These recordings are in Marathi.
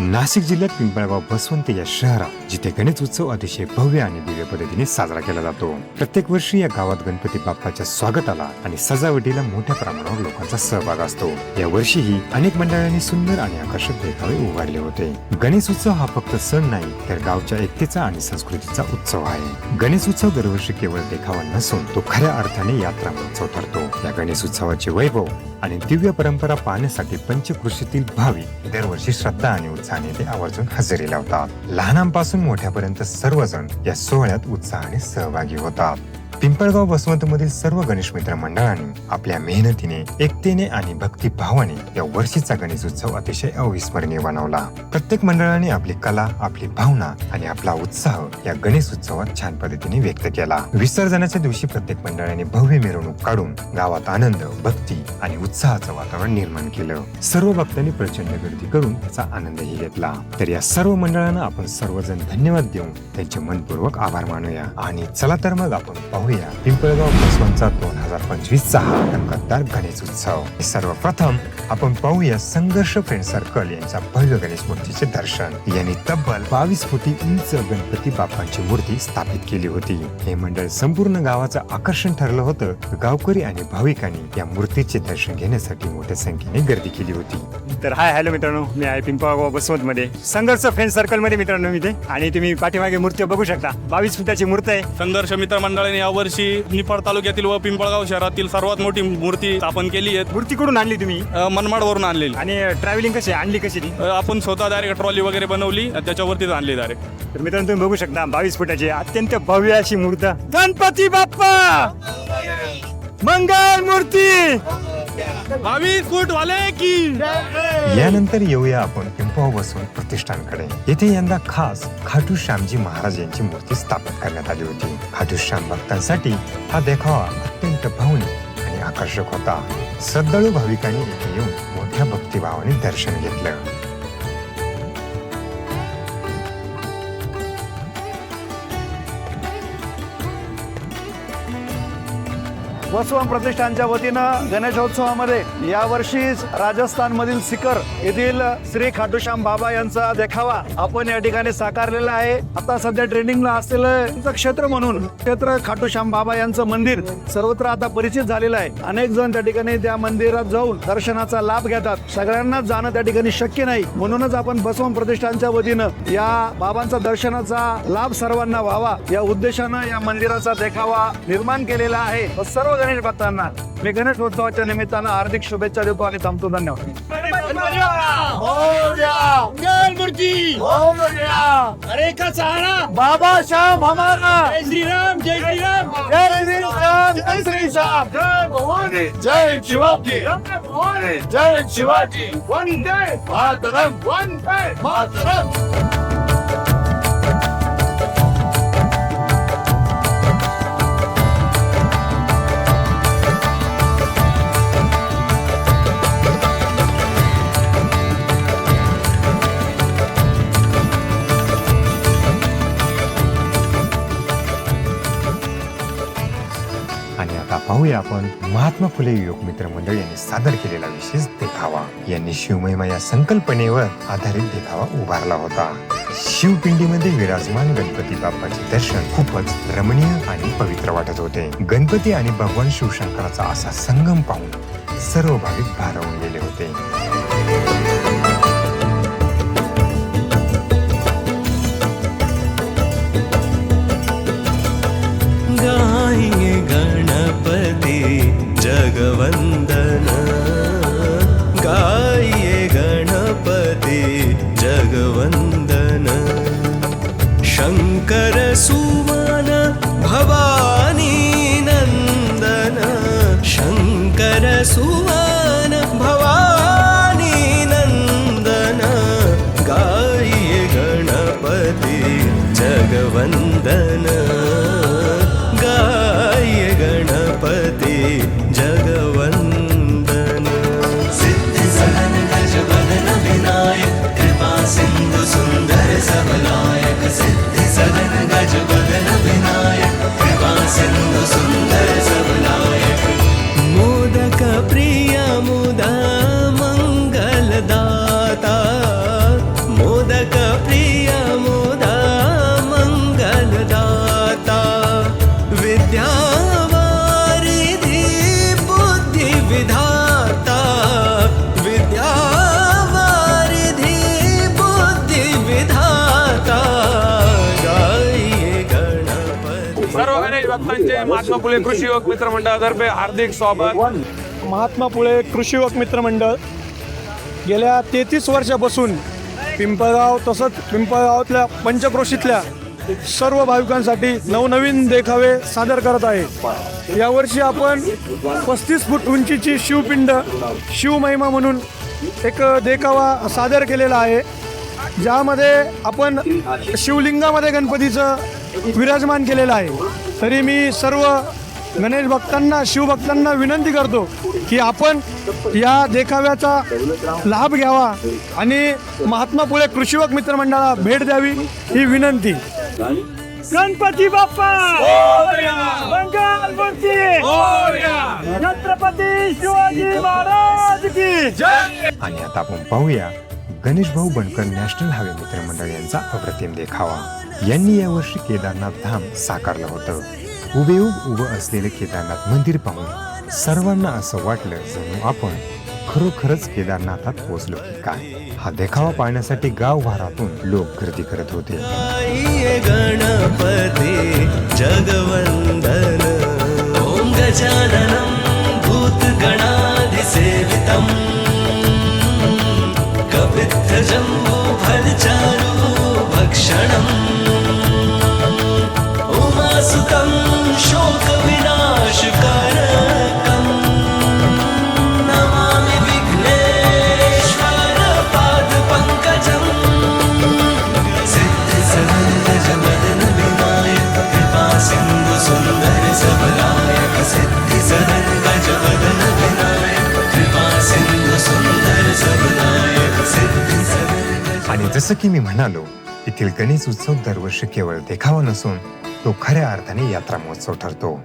नाशिक जिल्ह्यात पिंपळगाव बसवंत या शहरात जिथे गणेश उत्सव अतिशय भव्य आणि दिव्य पद्धतीने साजरा केला जातो. प्रत्येक वर्षी या गावात गणपती बाप्पाच्या स्वागताला आणि सजावटीला मोठ्या प्रमाणावर लोकांचा सहभाग असतो. या वर्षीही अनेक मंडळांनी सुंदर आणि आकर्षक देखावे उभारले होते. गणेश उत्सव हा फक्त सण नाही तर गावच्या एकतेचा आणि संस्कृतीचा उत्सव आहे. गणेश उत्सव दरवर्षी केवळ देखावा नसून तो खऱ्या अर्थाने यात्रा महोत्सव ठरतो या गणेश उत्सवाचे वैभव आणि दिव्य परंपरा पाहण्यासाठी पंचकृषीतील भावी दरवर्षी श्रद्धा आणि उत्साहाने ते आवर्जून हजेरी लावतात लहानांपासून मोठ्यापर्यंत सर्वजण या सोहळ्यात उत्साहाने सहभागी होतात. पिंपळगाव बसवंतमधील सर्व गणेश मित्र मंडळांनी आपल्या मेहनतीने एकतेने आणि भक्तिभावाने या वर्षीचा गणेश उत्सव अतिशय अविस्मरणीय बनवला. प्रत्येक मंडळाने आपली कला आपली भावना आणि आपला उत्साह या गणेश उत्सवात छान पद्धतीने व्यक्त केला. विसर्जनाच्या दिवशी प्रत्येक मंडळाने भव्य मिरवणूक काढून गावात आनंद भक्ती आणि उत्साहाचं वातावरण निर्माण केलं. सर्व भक्तांनी प्रचंड गर्दी करून त्याचा आनंदही घेतला. तर या सर्व मंडळांना आपण सर्वजण धन्यवाद देऊन त्यांचे मनपूर्वक आभार मानूया. आणि चला तर मग आपण पाहू पाहूया. पिंपळगाव बसवांचा दोन हजार पंचवीसचा हा रंगतदार गणेश उत्सव. सर्वप्रथम आपण पाहूया संघर्ष फ्रेंड सर्कल यांच्या भव्य गणेश मूर्तीचे दर्शन. यांनी तब्बल बावीस फुटी उंच गणपती बाप्पांची मूर्ती स्थापित केली होती. हे मंडळ संपूर्ण गावाचं आकर्षण ठरलं होतं. गावकरी आणि भाविकांनी या मूर्तीचे दर्शन घेण्यासाठी मोठ्या संख्येने गर्दी केली होती. तर हाय हॅलो मित्रांनो. मी आहे पिंपळगाव बसवंत मध्ये संघर्ष फ्रेंड सर्कलमध्ये मित्रांनो मी ते आणि तुम्ही पाठीमागे मूर्ती बघू शकता. बावीस फुटाची मूर्ती आहे. संघर्ष मित्र मंडळाने यावर्षी निफाड तालुक्यातील व पिंपळगाव शहरातील सर्वात मोठी मूर्ती स्थापन केली आहे. मूर्ती कुठून आणली तुम्ही? अ, मनमाडवरून आणलेली. आणि ट्रॅव्हलिंग कशी आहे? आणली कशी ती? अ, आपण स्वतः डायरेक्ट ट्रॉली वगैरे बनवली आणि त्याच्यावरतीच आणली डायरेक्ट तर मित्रांनो तुम्ही बघू शकता बावीस फुटाची अत्यंत भव्य अशी मूर्त. गणपती बाप्पा! मंगल मूर्ती! यानंतर येऊया आपण पिंपळ बसून प्रतिष्ठानकडे. येथे यंदा खास खाटू श्यामजी महाराज यांची मूर्ती स्थापित करण्यात आली होती. खाटू श्याम भक्तांसाठी हा देखावा अत्यंत भावनिक आणि आकर्षक होता. श्रद्धाळू भाविकांनी येथे येऊन मोठ्या भक्तिभावाने दर्शन घेतलं. बसवंत प्रतिष्ठानच्या वतीनं गणेशोत्सवामध्ये यावर्षी राजस्थान मधील सिकर येथील श्री खाटूश्याम बाबा यांचा देखावा आपण या ठिकाणी साकारलेला आहे. आता सध्या ट्रेनिंगला असलेलं क्षेत्र म्हणून क्षेत्र खाटूश्याम बाबा यांचं मंदिर सर्वत्र आता परिचित झालेलं आहे. अनेक जण त्या ठिकाणी त्या मंदिरात जाऊन दर्शनाचा लाभ घेतात. सगळ्यांनाच जाणं त्या ठिकाणी शक्य नाही. म्हणूनच आपण बसवंत प्रतिष्ठानच्या वतीनं या बाबांचा दर्शनाचा लाभ सर्वांना व्हावा. या उद्देशानं या मंदिराचा देखावा निर्माण केलेला आहे. व सर्व गणेश भक्तांना मी गणेश उत्सवाच्या निमित्तानं हार्दिक शुभेच्छा देतो आणि थांबतो. धन्यवाद. अरे का सहारा. बाबा श्याम हमारा. जय श्री राम जय श्री राम जय श्री राम जय श्री श्याम जय भवानी. जय शिवाजी. जय जय शिवाजी. वंदे मातरम. वंदे. मातरम. महात्मा फुले युवक मित्र मंडळ यांनी सादर केलेला विशेष देखावा. यांनी शिवमहिमा या संकल्पनेवर आधारित देखावा उभारला होता. शिवपिंडीमध्ये विराजमान गणपती बाप्पाचे दर्शन खूपच रमणीय आणि पवित्र वाटत होते. गणपती आणि भगवान शिवशंकराचा असा संगम पाहून सर्व भाविक भारावून गेले होते. वंदन गाय गणपती जगवंदन सिद्ध सहन गजवदन विनायक कृपा सिंधु सुंदर सबलायक सिद्ध सहन गजवदन विनायक कृपा सिंधु सुंदर सबलायक गणेश भक्तांचे महात्मा फुले कृषी योग मित्र मंडळातर्फे हार्दिक स्वागत. महात्मा फुले कृषी युवक मित्र मंडळ. गेल्या तेहतीस वर्षापासून पिंपळगाव तसंच पिंपळगावातल्या पंचक्रोशीतल्या सर्व भाविकांसाठी नवनवीन देखावे सादर करत आहे. यावर्षी आपण पस्तीस फूट उंचीची शिवपिंड शिवमहिमा म्हणून एक देखावा सादर केलेला आहे. ज्यामध्ये आपण शिवलिंगामध्ये गणपतीचं विराजमान केलेलं आहे. तरी मी सर्व गणेश भक्तांना शिवभक्तांना विनंती करतो की आपण या देखाव्याचा लाभ घ्यावा आणि महात्मा फुले कृषीवक मित्रमंडळाला भेट द्यावी ही विनंती. गणपती बाप्पा! मंगल छत्रपती शिवाजी महाराज की! आणि आता आपण पाहूया गणेशभाऊ बनकर नॅशनल हायवे मित्रमंडळ यांचा अप्रतिम देखावा. यांनी यावर्षी केदारनाथ धाम साकारलं होतं. उभेऊब उभं असलेलं केदारनाथ मंदिर पाहून सर्वांना असं वाटलं जणू आपण खरोखरच केदारनाथात पोहोचलो की काय? हा देखावा पाहण्यासाठी गावभारातून लोक गर्दी करत होते. गणपती गणपते గజంబు భరిచారు భక్షణం. ఉమాసుతం आणि जसं की मी म्हणालो येथील गणेश उत्सव दरवर्षी केवळ देखावा नसून तो खऱ्या अर्थाने यात्रा महोत्सव ठरतो.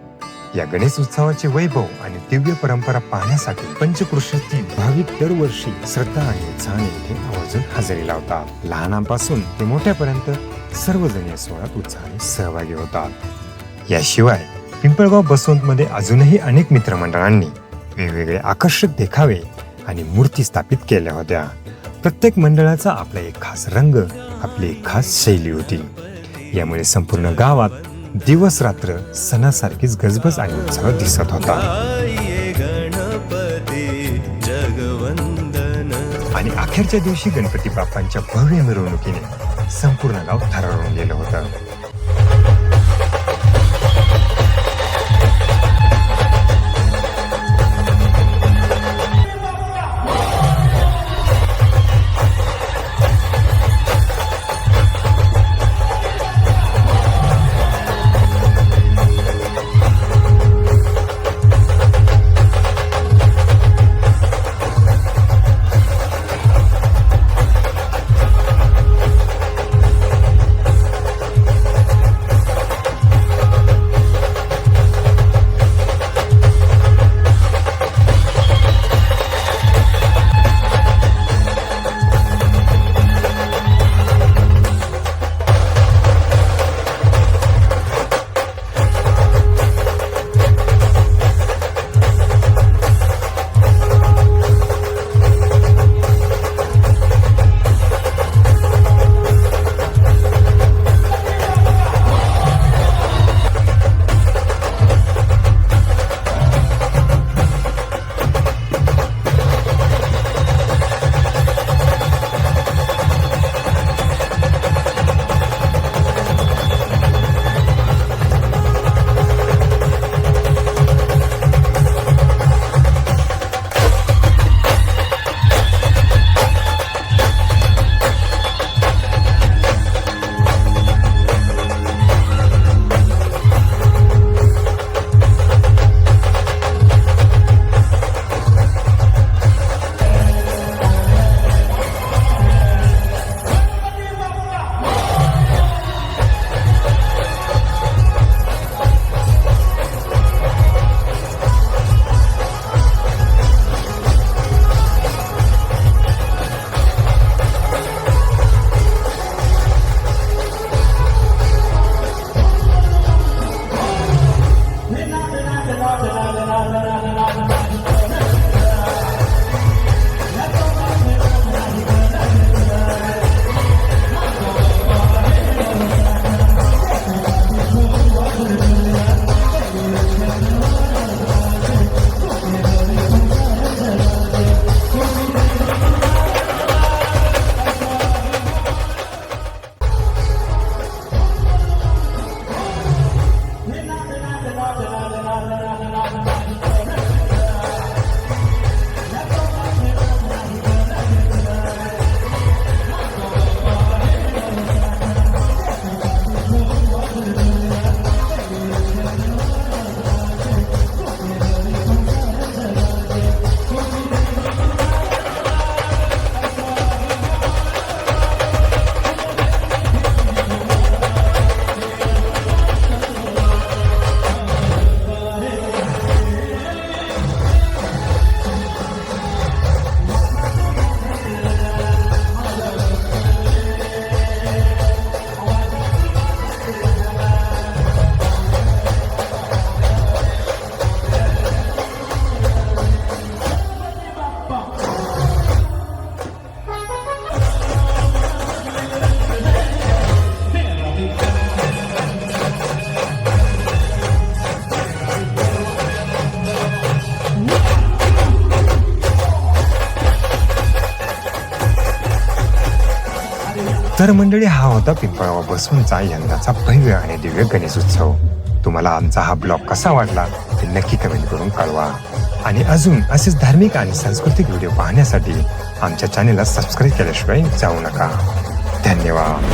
या गणेश उत्सवाचे वैभव आणि दिव्य परंपरा पाहण्यासाठी पंचकृषीतील भाविक दरवर्षी श्रद्धा आणि उत्साहाने इथे आवर्जून हजेरी लावतात. लहानांपासून ते मोठ्यापर्यंत सर्वजण या सोहळ्यात उत्साहाने सहभागी होतात. याशिवाय पिंपळगाव बसवंतमध्ये अजूनही अनेक मित्रमंडळांनी वेगवेगळे आकर्षक देखावे आणि मूर्ती स्थापित केल्या होत्या. प्रत्येक मंडळाचा आपला एक खास रंग आपली एक खास शैली होती. यामुळे संपूर्ण गावात दिवस रात्र सणासारखीच गजबज आणि उत्साह दिसत होता. आणि अखेरच्या दिवशी गणपती बाप्पांच्या भव्य मिरवणुकीने संपूर्ण गाव थरारून गेलं होतं. तर मंडळी हा होता पिंपळावा बसूनचा यंदाचा भव्य आणि दिव्य गणेश उत्सव. तुम्हाला आमचा हा ब्लॉग कसा वाटला ते नक्की कमेंट करून कळवा. आणि अजून असेच धार्मिक आणि सांस्कृतिक व्हिडिओ पाहण्यासाठी आमच्या चॅनेलला सबस्क्राईब केल्याशिवाय जाऊ नका. धन्यवाद.